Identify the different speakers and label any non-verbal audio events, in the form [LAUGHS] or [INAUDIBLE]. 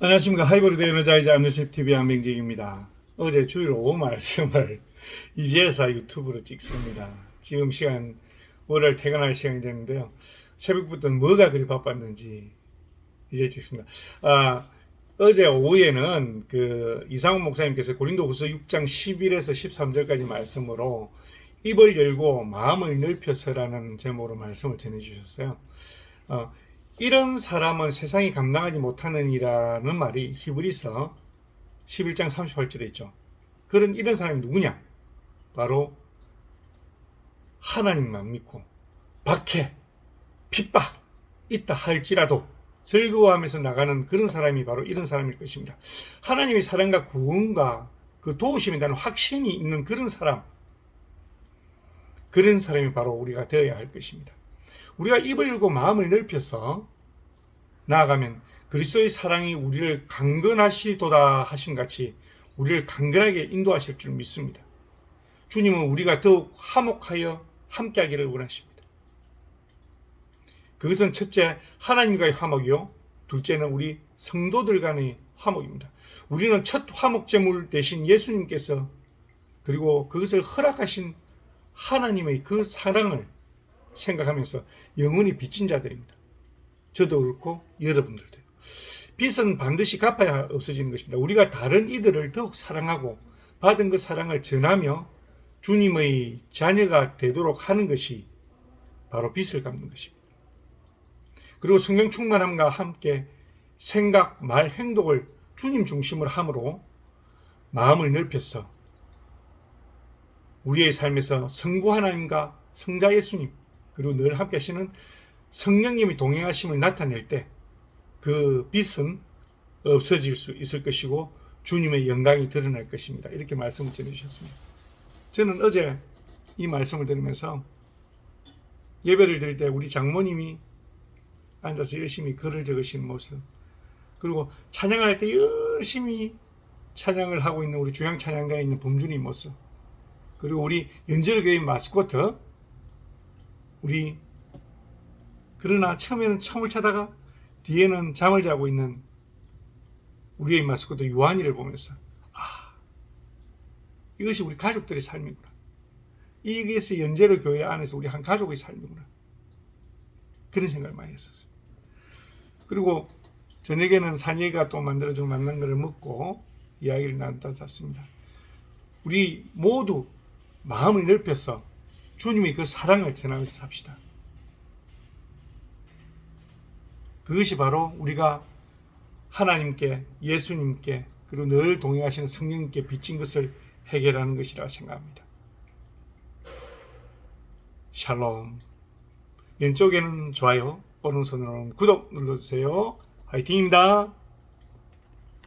Speaker 1: 안녕하십니까 하이브리드 에너자이저 안누셉 TV 안명직입니다. 어제 주일 오후 말씀을 [LAUGHS] 이제사 유튜브로 찍습니다. 지금 시간 월요일 퇴근할 시간이 됐는데요. 새벽부터 뭐가 그리 바빴는지 이제 찍습니다. 아 어제 오후에는 그 이상훈 목사님께서 고린도 후서 6장 11에서 13절까지 말씀으로 입을 열고 마음을 넓혀서라는 제목으로 말씀을 전해주셨어요. 어, 이런 사람은 세상이 감당하지 못하느니라는 말이 히브리서 11장 38절에 있죠. 그런 이런 사람이 누구냐? 바로 하나님만 믿고 박해, 핍박 있다 할지라도 즐거워하면서 나가는 그런 사람이 바로 이런 사람일 것입니다. 하나님의 사랑과 구원과 그 도우심에 대한 확신이 있는 그런 사람, 그런 사람이 바로 우리가 되어야 할 것입니다. 우리가 입을 열고 마음을 넓혀서 나아가면 그리스도의 사랑이 우리를 강건하시도다 하신 같이 우리를 강건하게 인도하실 줄 믿습니다. 주님은 우리가 더욱 화목하여 함께하기를 원하십니다. 그것은 첫째 하나님과의 화목이요, 둘째는 우리 성도들 간의 화목입니다. 우리는 첫 화목 제물 대신 예수님께서 그리고 그것을 허락하신 하나님의 그 사랑을 생각하면서 영원히 빚진 자들입니다. 저도 그렇고 여러분들도. 빚은 반드시 갚아야 없어지는 것입니다. 우리가 다른 이들을 더욱 사랑하고 받은 그 사랑을 전하며 주님의 자녀가 되도록 하는 것이 바로 빚을 갚는 것입니다. 그리고 성령 충만함과 함께 생각, 말, 행동을 주님 중심으로 함으로 마음을 넓혀서 우리의 삶에서 성부 하나님과 성자 예수님 그리고 늘 함께 하시는 성령님이 동행하심을 나타낼 때 그 빛은 없어질 수 있을 것이고 주님의 영광이 드러날 것입니다. 이렇게 말씀을 전해주셨습니다. 저는 어제 이 말씀을 들으면서 예배를 드릴 때 우리 장모님이 앉아서 열심히 글을 적으신 모습 그리고 찬양할 때 열심히 찬양을 하고 있는 우리 중앙 찬양단에 있는 범준이 모습 그리고 우리 연절교회 마스코트 우리 그러나 처음에는 첨을 차다가 뒤에는 잠을 자고 있는 우리의 마스코트 유한이를 보면서 아 이것이 우리 가족들의 삶이구나. 이것이 연제로 교회 안에서 우리 한 가족의 삶이구나. 그런 생각을 많이 했었어요. 그리고 저녁에는 산이가 또 만들어준 만난 거를 먹고 이야기를 나누다 잤습니다. 우리 모두 마음을 넓혀서 주님의 그 사랑을 전하면서 삽시다. 그것이 바로 우리가 하나님께, 예수님께, 그리고 늘 동행하시는 성령님께 빚진 것을 해결하는 것이라 생각합니다. 샬롬. 왼쪽에는 좋아요, 오른손으로는 구독 눌러주세요. 화이팅입니다.